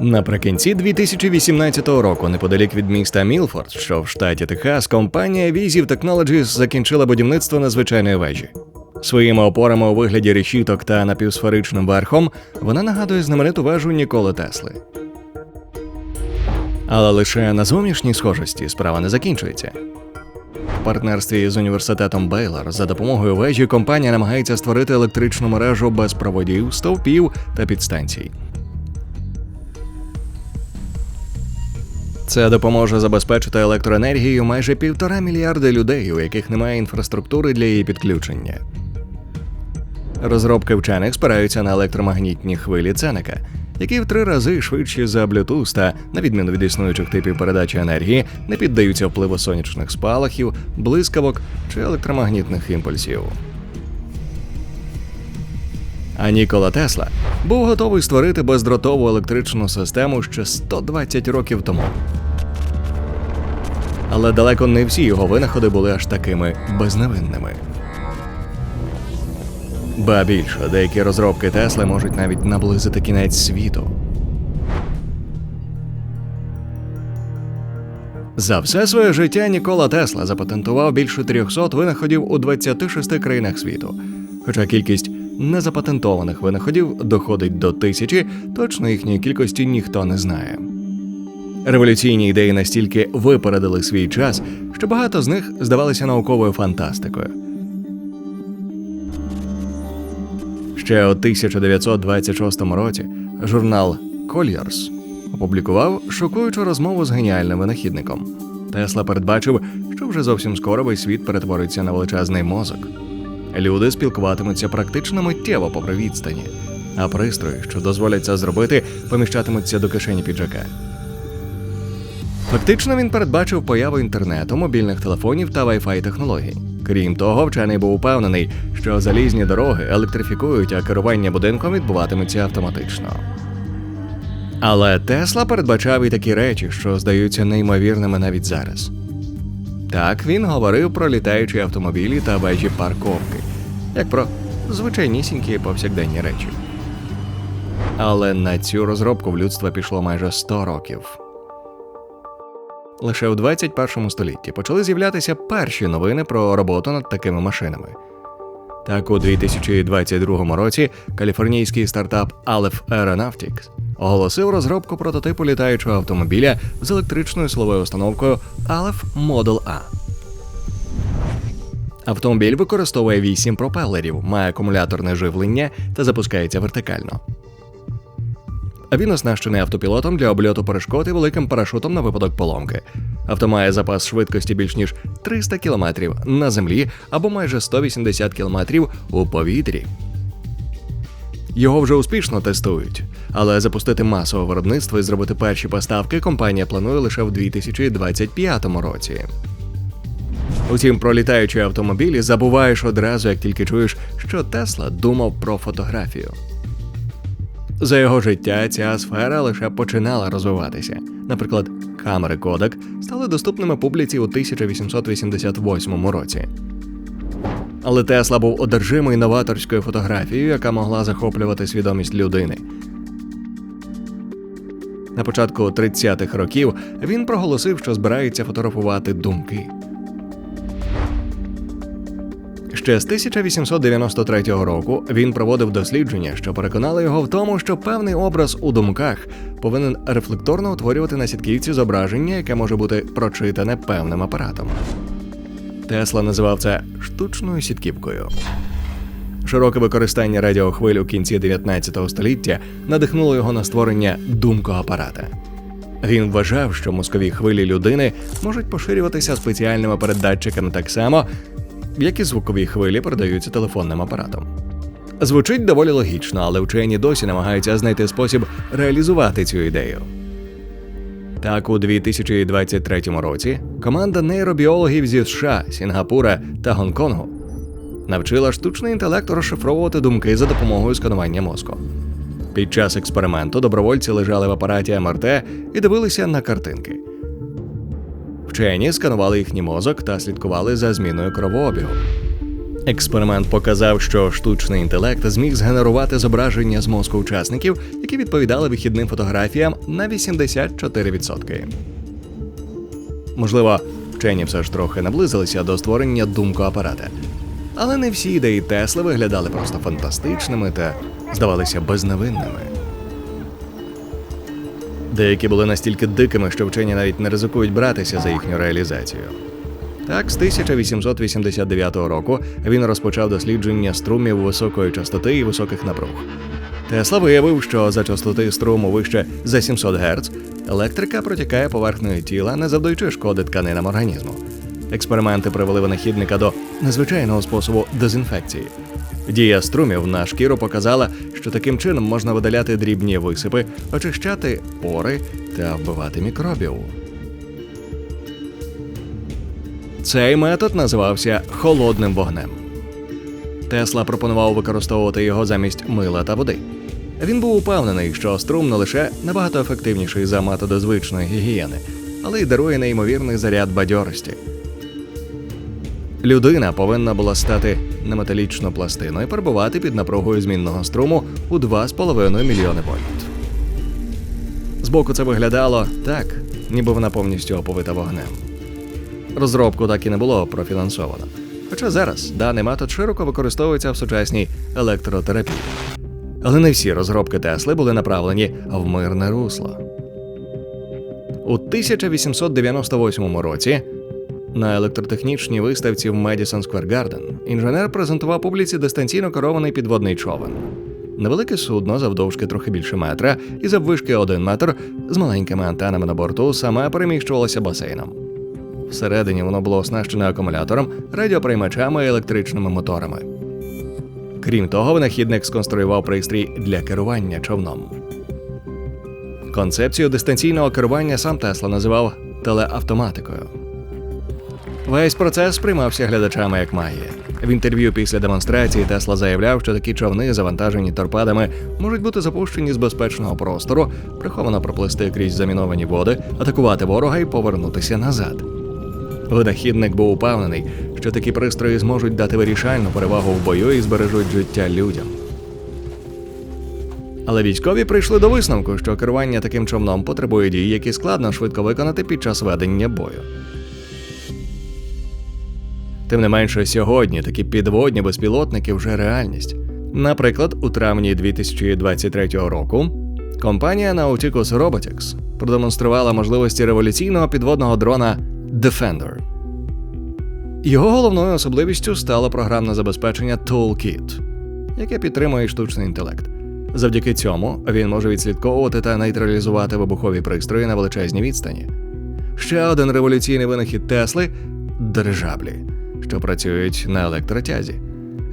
Наприкінці 2018 року, неподалік від міста Мілфорд, що в штаті Техас, компанія Visive Technologies закінчила будівництво надзвичайної вежі. Своїми опорами у вигляді решіток та напівсферичним верхом вона нагадує знамениту вежу Ніколи Тесли. Але лише на зовнішній схожості справа не закінчується. В партнерстві з університетом Бейлор за допомогою вежі компанія намагається створити електричну мережу без проводів, стовпів та підстанцій. Це допоможе забезпечити електроенергією майже півтора мільярди людей, у яких немає інфраструктури для її підключення. Розробки вчених спираються на електромагнітні хвилі Ценека, які в три рази швидші за Bluetooth та, на відміну від існуючих типів передачі енергії, не піддаються впливу сонячних спалахів, блискавок чи електромагнітних імпульсів. А Нікола Тесла був готовий створити бездротову електричну систему ще 120 років тому. Але далеко не всі його винаходи були аж такими безневинними. Ба більше, деякі розробки Тесли можуть навіть наблизити кінець світу. За все своє життя Нікола Тесла запатентував більше 300 винаходів у 26 країнах світу. Хоча кількість незапатентованих винаходів доходить до тисячі, точно їхньої кількості ніхто не знає. Революційні ідеї настільки випередили свій час, що багато з них здавалися науковою фантастикою. Ще у 1926 році журнал Colliers опублікував шокуючу розмову з геніальним винахідником. Тесла передбачив, що вже зовсім скоро весь світ перетвориться на величезний мозок. Люди спілкуватимуться практично миттєво попри відстані, а пристрої, що дозволять це зробити, поміщатимуться до кишені піджака. Фактично він передбачив появу інтернету, мобільних телефонів та Wi-Fi технологій. Крім того, вчений був упевнений, що залізні дороги електрифікують, а керування будинком відбуватиметься автоматично. Але Тесла передбачав і такі речі, що здаються неймовірними навіть зараз. Так він говорив про літаючі автомобілі та вежі парковки, як про звичайнісінькі повсякденні речі. Але на цю розробку в людства пішло майже 100 років. Лише у 21 столітті почали з'являтися перші новини про роботу над такими машинами. Так, у 2022 році каліфорнійський стартап Aleph Aeronautics оголосив розробку прототипу літаючого автомобіля з електричною силовою установкою Aleph Model A. Автомобіль використовує 8 пропелерів, має акумуляторне живлення та запускається вертикально. Він оснащений автопілотом для обльоту перешкод і великим парашутом на випадок поломки. Авто має запас швидкості більш ніж 300 км на землі або майже 180 км у повітрі. Його вже успішно тестують, але запустити масове виробництво і зробити перші поставки компанія планує лише в 2025 році. Утім, про літаючі автомобілі забуваєш одразу, як тільки чуєш, що Тесла думав про фотографію. За його життя ця сфера лише починала розвиватися. Наприклад, камери Kodak стали доступними публіці у 1888 році. Але Тесла був одержимий новаторською фотографією, яка могла захоплювати свідомість людини. На початку 30-х років він проголосив, що збирається фотографувати думки. Ще з 1893 року він проводив дослідження, що переконали його в тому, що певний образ у думках повинен рефлекторно утворювати на сітківці зображення, яке може бути прочитане певним апаратом. Тесла називав це штучною сітківкою. Широке використання радіохвиль у кінці 19 століття надихнуло його на створення думкоапарата. Він вважав, що мозкові хвилі людини можуть поширюватися спеціальними передатчиками так само, як і звукові хвилі передаються телефонним апаратом. Звучить доволі логічно, але вчені досі намагаються знайти спосіб реалізувати цю ідею. Так, у 2023 році команда нейробіологів зі США, Сінгапура та Гонконгу навчила штучний інтелект розшифровувати думки за допомогою сканування мозку. Під час експерименту добровольці лежали в апараті МРТ і дивилися на картинки. Вчені сканували їхній мозок та слідкували за зміною кровообігу. Експеримент показав, що штучний інтелект зміг згенерувати зображення з мозку учасників, які відповідали вихідним фотографіям на 84%. Можливо, вчені все ж трохи наблизилися до створення думкоапарата. Але не всі ідеї Тесли виглядали просто фантастичними та здавалися безневинними. Деякі були настільки дикими, що вчені навіть не ризикують братися за їхню реалізацію. Так, з 1889 року він розпочав дослідження струмів високої частоти і високих напруг. Тесла виявив, що за частоти струму вище за 700 Гц електрика протікає поверхнею тіла, не завдаючи шкоди тканинам організму. Експерименти привели винахідника до незвичайного способу дезінфекції. Дія струмів на шкіру показала, що таким чином можна видаляти дрібні висипи, очищати пори та вбивати мікробів. Цей метод називався холодним вогнем. Тесла пропонував використовувати його замість мила та води. Він був упевнений, що струм не лише набагато ефективніший за методи звичної гігієни, але й дарує неймовірний заряд бадьорості. Людина повинна була стати неметалічну пластину і перебувати під напругою змінного струму у 2,5 мільйони вольт. Збоку це виглядало так, ніби вона повністю оповита вогнем. Розробку так і не було профінансовано. Хоча зараз даний метод широко використовується в сучасній електротерапії. Але не всі розробки Тесли були направлені в мирне русло. У 1898 році на електротехнічній виставці в Madison Square Garden інженер презентував публіці дистанційно керований підводний човен. Невелике судно завдовжки трохи більше метра і заввишки один метр з маленькими антенами на борту саме переміщувалося басейном. Всередині воно було оснащене акумулятором, радіоприймачами і електричними моторами. Крім того, винахідник сконструював пристрій для керування човном. Концепцію дистанційного керування сам Тесла називав телеавтоматикою. Весь процес сприймався глядачами як магія. В інтерв'ю після демонстрації Тесла заявляв, що такі човни, завантажені торпедами, можуть бути запущені з безпечного простору, приховано проплисти крізь заміновані води, атакувати ворога і повернутися назад. Винахідник був упевнений, що такі пристрої зможуть дати вирішальну перевагу в бою і збережуть життя людям. Але військові прийшли до висновку, що керування таким човном потребує дій, які складно швидко виконати під час ведення бою. Тим не менше, сьогодні такі підводні безпілотники вже реальність. Наприклад, у травні 2023 року компанія Nauticus Robotics продемонструвала можливості революційного підводного дрона Defender. Його головною особливістю стало програмне забезпечення Toolkit, яке підтримує штучний інтелект. Завдяки цьому він може відслідковувати та нейтралізувати вибухові пристрої на величезній відстані. Ще один революційний винахід Тесли дирижаблі, що працюють на електротязі.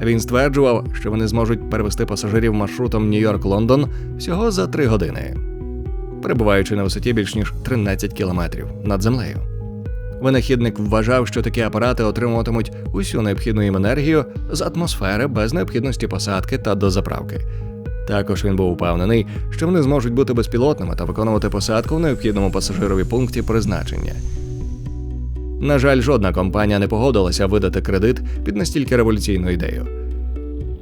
Він стверджував, що вони зможуть перевести пасажирів маршрутом Нью-Йорк-Лондон всього за три години, перебуваючи на висоті більш ніж 13 кілометрів над землею. Винахідник вважав, що такі апарати отримуватимуть усю необхідну їм енергію з атмосфери без необхідності посадки та дозаправки. Також він був упевнений, що вони зможуть бути безпілотними та виконувати посадку в необхідному пасажирові пункті призначення. На жаль, жодна компанія не погодилася видати кредит під настільки революційну ідею.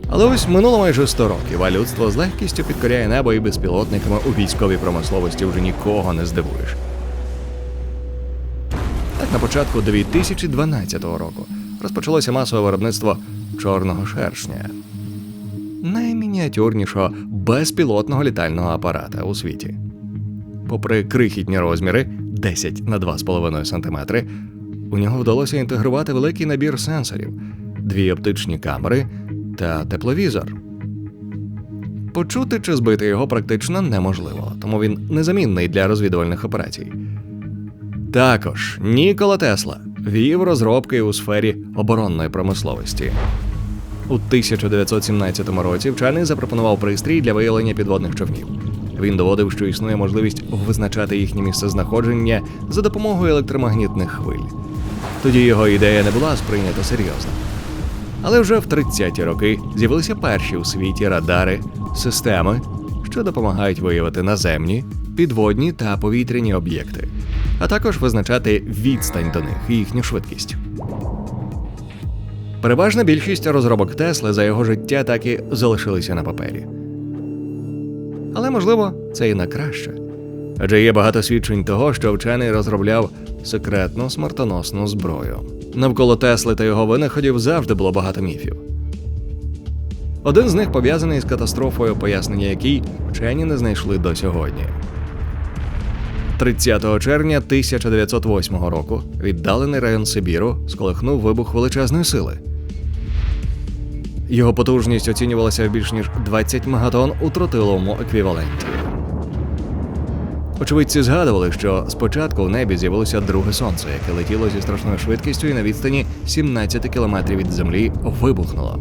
Але ось минуло майже 100 років, а людство з легкістю підкоряє небо і безпілотниками у військовій промисловості вже нікого не здивуєш. Так на початку 2012 року розпочалося масове виробництво чорного шершня, наймініатюрнішого безпілотного літального апарата у світі. Попри крихітні розміри 10 на 2,5 см, у нього вдалося інтегрувати великий набір сенсорів, дві оптичні камери та тепловізор. Почути чи збити його практично неможливо, тому він незамінний для розвідувальних операцій. Також Нікола Тесла вів розробки у сфері оборонної промисловості. У 1917 році вчений запропонував пристрій для виявлення підводних човнів. Він доводив, що існує можливість визначати їхнє місцезнаходження за допомогою електромагнітних хвиль. Тоді його ідея не була сприйнята серйозно. Але вже в 30-ті роки з'явилися перші у світі радари, системи, що допомагають виявити наземні, підводні та повітряні об'єкти, а також визначати відстань до них і їхню швидкість. Переважна більшість розробок Тесли за його життя так і залишилися на папері. Але можливо, це і на краще. Адже є багато свідчень того, що вчений розробляв секретну смертоносну зброю. Навколо Тесли та його винаходів завжди було багато міфів. Один з них пов'язаний з катастрофою, пояснення якій вчені не знайшли до сьогодні. 30 червня 1908 року віддалений район Сибіру сколихнув вибух величезної сили. Його потужність оцінювалася в більш ніж 20 мегатон у тротиловому еквіваленті. Очевидці згадували, що спочатку в небі з'явилося друге сонце, яке летіло зі страшною швидкістю і на відстані 17 кілометрів від землі вибухнуло.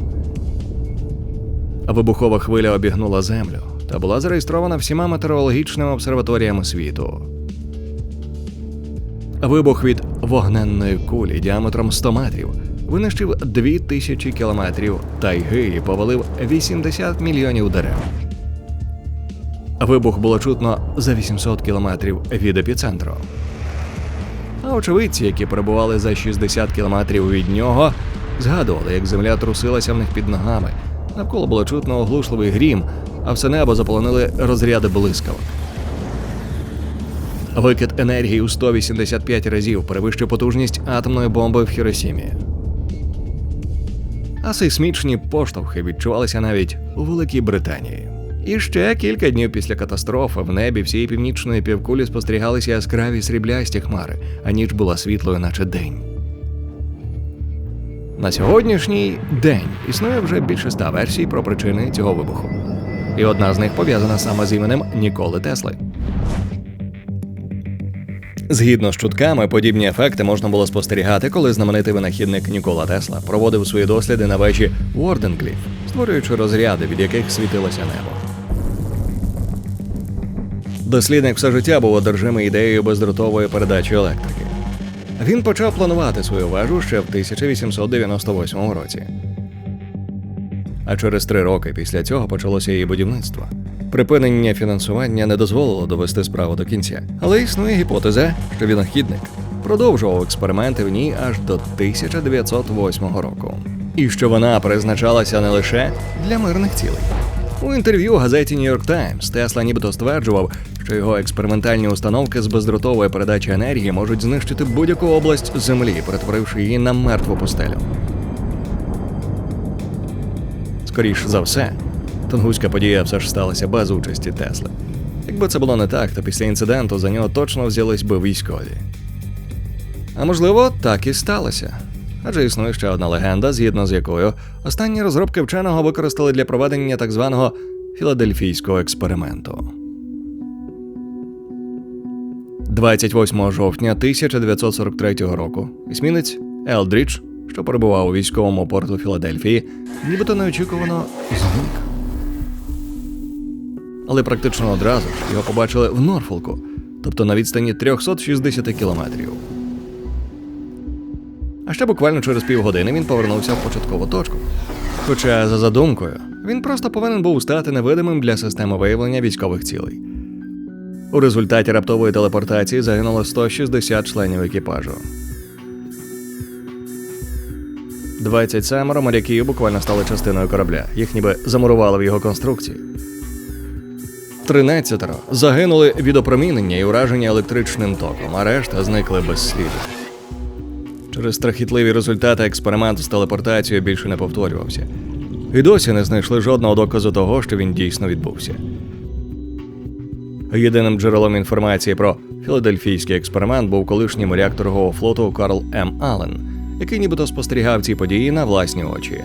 Вибухова хвиля обігнула землю та була зареєстрована всіма метеорологічними обсерваторіями світу. Вибух від вогненної кулі діаметром 100 метрів винищив 2000 кілометрів тайги і повалив 80 мільйонів дерев. Вибух було чутно за 800 кілометрів від епіцентру. А очевидці, які перебували за 60 кілометрів від нього, згадували, як земля трусилася в них під ногами. Навколо було чутно оглушливий грім, а все небо заполонили розряди блискавок. Викид енергії у 185 разів перевищив потужність атомної бомби в Хіросімі. А сейсмічні поштовхи відчувалися навіть у Великій Британії. І ще кілька днів після катастрофи в небі всієї північної півкулі спостерігалися яскраві сріблясті хмари, а ніч була світлою, наче день. На сьогоднішній день існує вже більше ста версій про причини цього вибуху. І одна з них пов'язана саме з іменем Ніколи Тесли. Згідно з чутками, подібні ефекти можна було спостерігати, коли знаменитий винахідник Нікола Тесла проводив свої досліди на вежі Уорденкліф, створюючи розряди, від яких світилося небо. Дослідник все життя був одержимий ідеєю бездротової передачі електрики. Він почав планувати свою вежу ще в 1898 році. А через три роки після цього почалося її будівництво. Припинення фінансування не дозволило довести справу до кінця, але існує гіпотеза, що винахідник продовжував експерименти в ній аж до 1908 року, і що вона призначалася не лише для мирних цілей. У інтерв'ю газеті York Times Тесла нібито стверджував, що його експериментальні установки з бездротової передачі енергії можуть знищити будь-яку область землі, перетворивши її на мертву пустелю. Скоріш за все, Тунгуська подія все ж сталася без участі Тесли. Якби це було не так, то після інциденту за нього точно взялись би військові. А можливо, так і сталося. Адже існує ще одна легенда, згідно з якою останні розробки вченого використали для проведення так званого філадельфійського експерименту. 28 жовтня 1943 року есмінець Елдрідж, що перебував у військовому порту Філадельфії, нібито неочікувано зник. Але практично одразу ж його побачили в Норфолку, тобто на відстані 360 кілометрів. А ще буквально через півгодини він повернувся в початкову точку. Хоча, за задумкою, він просто повинен був стати невидимим для системи виявлення військових цілей. У результаті раптової телепортації загинуло 160 членів екіпажу. 27 моряків буквально стали частиною корабля. Їх ніби замурували в його конструкції. 13 загинули від опромінення і ураження електричним током, а решта зникли без сліду. Через страхітливі результати експеримент з телепортацією більше не повторювався. І досі не знайшли жодного доказу того, що він дійсно відбувся. Єдиним джерелом інформації про філадельфійський експеримент був колишній моряк торгового флоту Карл М. Аллен, який нібито спостерігав ці події на власні очі.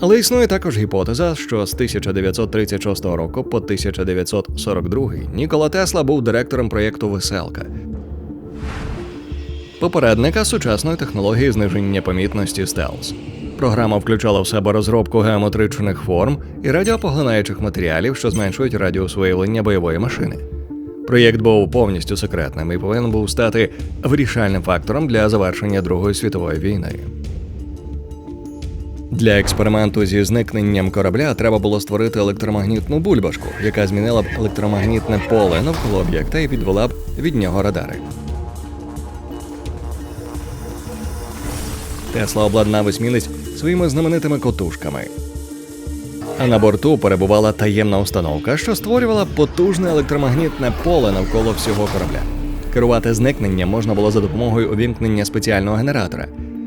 Але існує також гіпотеза, що з 1936 року по 1942 Нікола Тесла був директором проєкту Веселка, попередника сучасної технології зниження помітності стелс. Програма включала в себе розробку геометричних форм і радіопоглинаючих матеріалів, що зменшують радіус виявлення бойової машини. Проєкт був повністю секретним і повинен був стати вирішальним фактором для завершення Другої світової війни. Для експерименту зі зникненням корабля треба було створити електромагнітну бульбашку, яка змінила б електромагнітне поле навколо об'єкта і відвела б від нього радари. Тесла обладнав есмінець своїми знаменитими котушками. А на борту перебувала таємна установка, що створювала потужне електромагнітне поле навколо всього корабля. Керувати зникненням можна було за допомогою увімкнення спеціального генератора.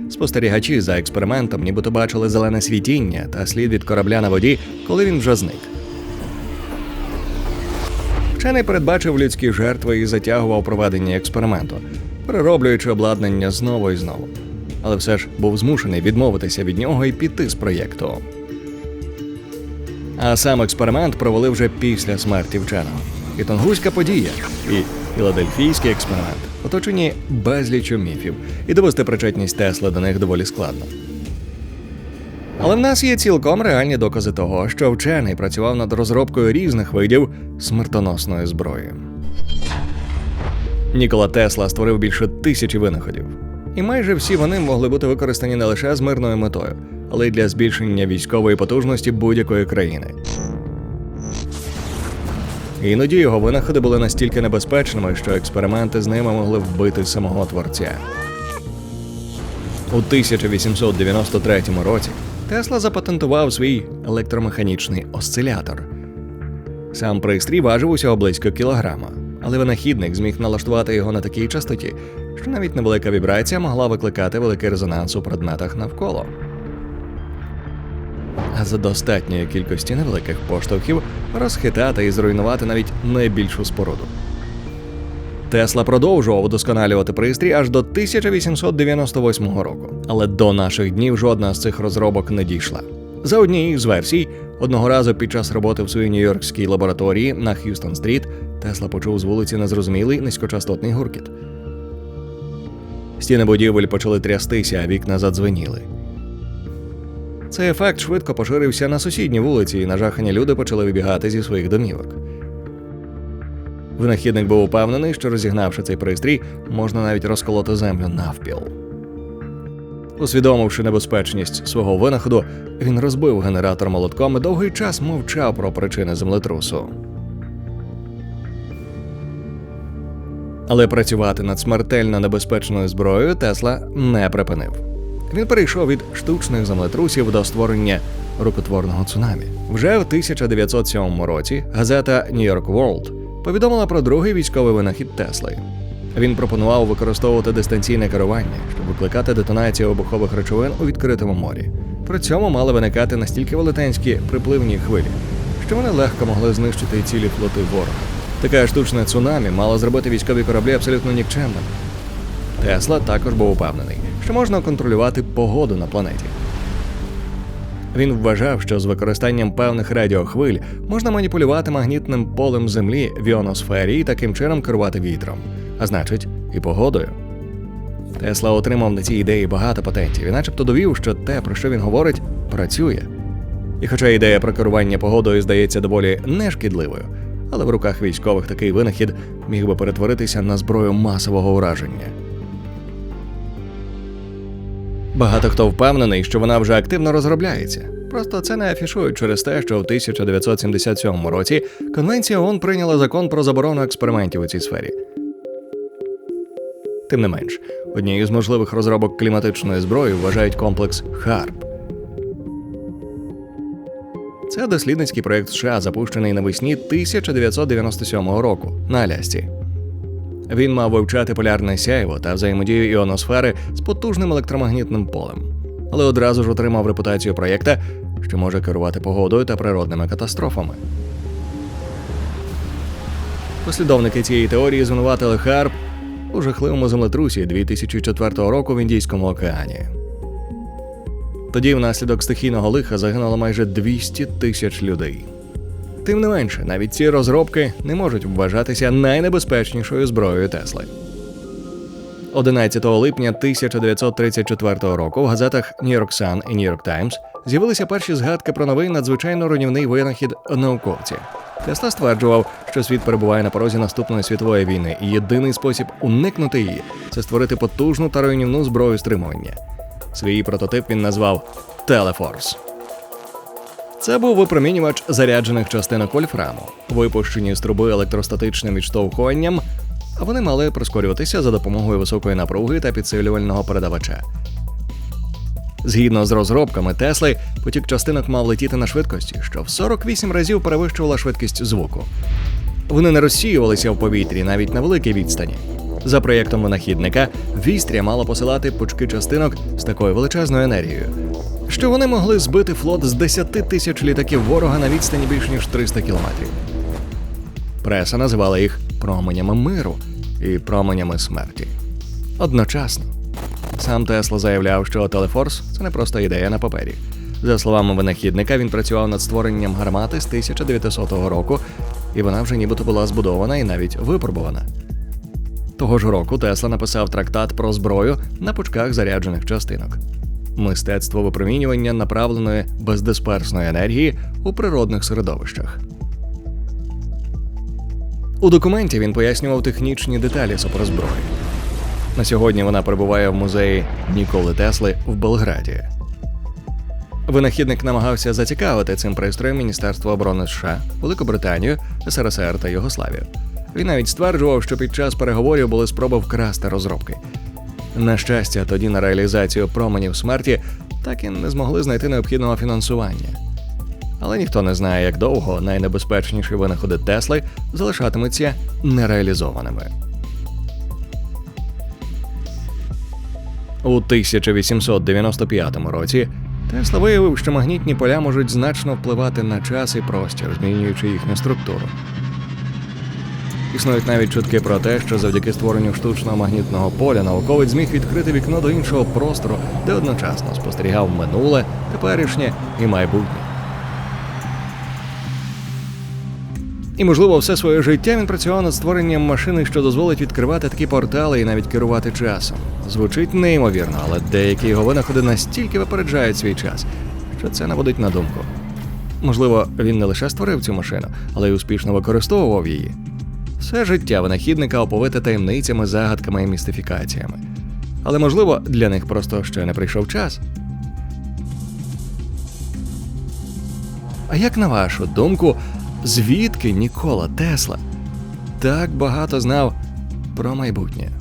Спостерігачі за експериментом нібито бачили зелене світіння та слід від корабля на воді, коли він вже зник. Вчений передбачив людські жертви і затягував проведення експерименту, перероблюючи обладнання знову і знову. Але все ж був змушений відмовитися від нього і піти з проєкту. А сам експеримент провели вже після смерті вченого. І Тонгуська подія, і філадельфійський експеримент, оточені безлічю міфів, і довести причетність Тесла до них доволі складно. Але в нас є цілком реальні докази того, що вчений працював над розробкою різних видів смертоносної зброї. Нікола Тесла створив більше тисячі винаходів, і майже всі вони могли бути використані не лише з мирною метою, але й для збільшення військової потужності будь-якої країни. Іноді його винаходи були настільки небезпечними, що експерименти з ними могли вбити самого творця. У 1893 році Тесла запатентував свій електромеханічний осцилятор. Сам пристрій важив усього близько кілограма, але винахідник зміг налаштувати його на такій частоті, що навіть невелика вібрація могла викликати великий резонанс у предметах навколо. А за достатньої кількості невеликих поштовхів розхитати і зруйнувати навіть найбільшу споруду. Тесла продовжував удосконалювати пристрій аж до 1898 року, але до наших днів жодна з цих розробок не дійшла. За однією з версій, одного разу під час роботи в своїй нью-йоркській лабораторії на Х'юстон Стріт Тесла почув з вулиці незрозумілий низькочастотний гуркіт. Стіни будівель почали трястися, а вікна задзвеніли. Цей ефект швидко поширився на сусідні вулиці, і нажахані люди почали вибігати зі своїх домівок. Винахідник був упевнений, що розігнавши цей пристрій, можна навіть розколоти землю навпіл. Усвідомивши небезпечність свого винаходу, він розбив генератор молотком і довгий час мовчав про причини землетрусу. Але працювати над смертельно небезпечною зброєю Тесла не припинив. Він перейшов від штучних землетрусів до створення рукотворного цунамі. Вже в 1907 році газета New York World повідомила про другий військовий винахід Тесли. Він пропонував використовувати дистанційне керування, щоб викликати детонацію вибухових речовин у відкритому морі. При цьому мали виникати настільки велетенські припливні хвилі, що вони легко могли знищити цілі флоти ворога. Така штучна цунамі мала зробити військові кораблі абсолютно нікчемними. Тесла також був упевнений, що можна контролювати погоду на планеті. Він вважав, що з використанням певних радіохвиль можна маніпулювати магнітним полем Землі в іоносфері і таким чином керувати вітром, а значить, і погодою. Тесла отримав на цій ідеї багато патентів і начебто довів, що те, про що він говорить, працює. І хоча ідея про керування погодою здається доволі нешкідливою, але в руках військових такий винахід міг би перетворитися на зброю масового ураження. Багато хто впевнений, що вона вже активно розробляється. Просто це не афішують через те, що в 1977 році Конвенція ООН прийняла закон про заборону експериментів у цій сфері. Тим не менш, однією з можливих розробок кліматичної зброї вважають комплекс ХАРП. Це дослідницький проєкт США, запущений навесні 1997 року на Алясці. Він мав вивчати полярне сяйво та взаємодію іоносфери з потужним електромагнітним полем, але одразу ж отримав репутацію проєкта, що може керувати погодою та природними катастрофами. Послідовники цієї теорії звинуватили Харп у жахливому землетрусі 2004 року в Індійському океані. Тоді внаслідок стихійного лиха загинуло майже 200 тисяч людей. Тим не менше, навіть ці розробки не можуть вважатися найнебезпечнішою зброєю Тесли. 11 липня 1934 року в газетах New York Sun і New York Times з'явилися перші згадки про новий надзвичайно руйнівний винахід науковців. Тесла стверджував, що світ перебуває на порозі наступної світової війни, і єдиний спосіб уникнути її це створити потужну та руйнівну зброю стримування. Свій прототип він назвав Телефорс. Це був випромінювач заряджених частинок вольфраму, випущені з труби електростатичним відштовхуванням, а вони мали прискорюватися за допомогою високої напруги та підсилювального передавача. Згідно з розробками Тесли, потік частинок мав летіти на швидкості, що в 48 разів перевищувала швидкість звуку. Вони не розсіювалися в повітрі навіть на великій відстані. За проєктом винахідника, вістря мало посилати пучки частинок з такою величезною енергією, що вони могли збити флот з 10 тисяч літаків ворога на відстані більш ніж 300 кілометрів. Преса називала їх променями миру і променями смерті. Одночасно. Сам Тесла заявляв, що Телефорс це не просто ідея на папері. За словами винахідника, він працював над створенням гармати з 1900 року, і вона вже нібито була збудована і навіть випробувана. Того ж року Тесла написав трактат про зброю на пучках заряджених частинок. Мистецтво випромінювання направленої бездисперсної енергії у природних середовищах. У документі він пояснював технічні деталі суперзброї. На сьогодні вона перебуває в музеї Ніколи Тесли в Белграді. Винахідник намагався зацікавити цим пристроєм Міністерство оборони США, Великобританію, СРСР та Югославію. Він навіть стверджував, що під час переговорів були спроби вкрасти розробки. На щастя, тоді на реалізацію променів смерті так і не змогли знайти необхідного фінансування. Але ніхто не знає, як довго найнебезпечніші винаходи Тесли залишатимуться нереалізованими. У 1895 році Тесла виявив, що магнітні поля можуть значно впливати на час і простір, змінюючи їхню структуру. Існують навіть чутки про те, що завдяки створенню штучного магнітного поля науковець зміг відкрити вікно до іншого простору, де одночасно спостерігав минуле, теперішнє і майбутнє. І, можливо, все своє життя він працював над створенням машини, що дозволить відкривати такі портали і навіть керувати часом. Звучить неймовірно, але деякі його винаходи настільки випереджають свій час, що це наводить на думку. Можливо, він не лише створив цю машину, але й успішно використовував її. Все життя винахідника оповите таємницями, загадками і містифікаціями. Але можливо, для них просто ще не прийшов час. А як на вашу думку, звідки Нікола Тесла так багато знав про майбутнє?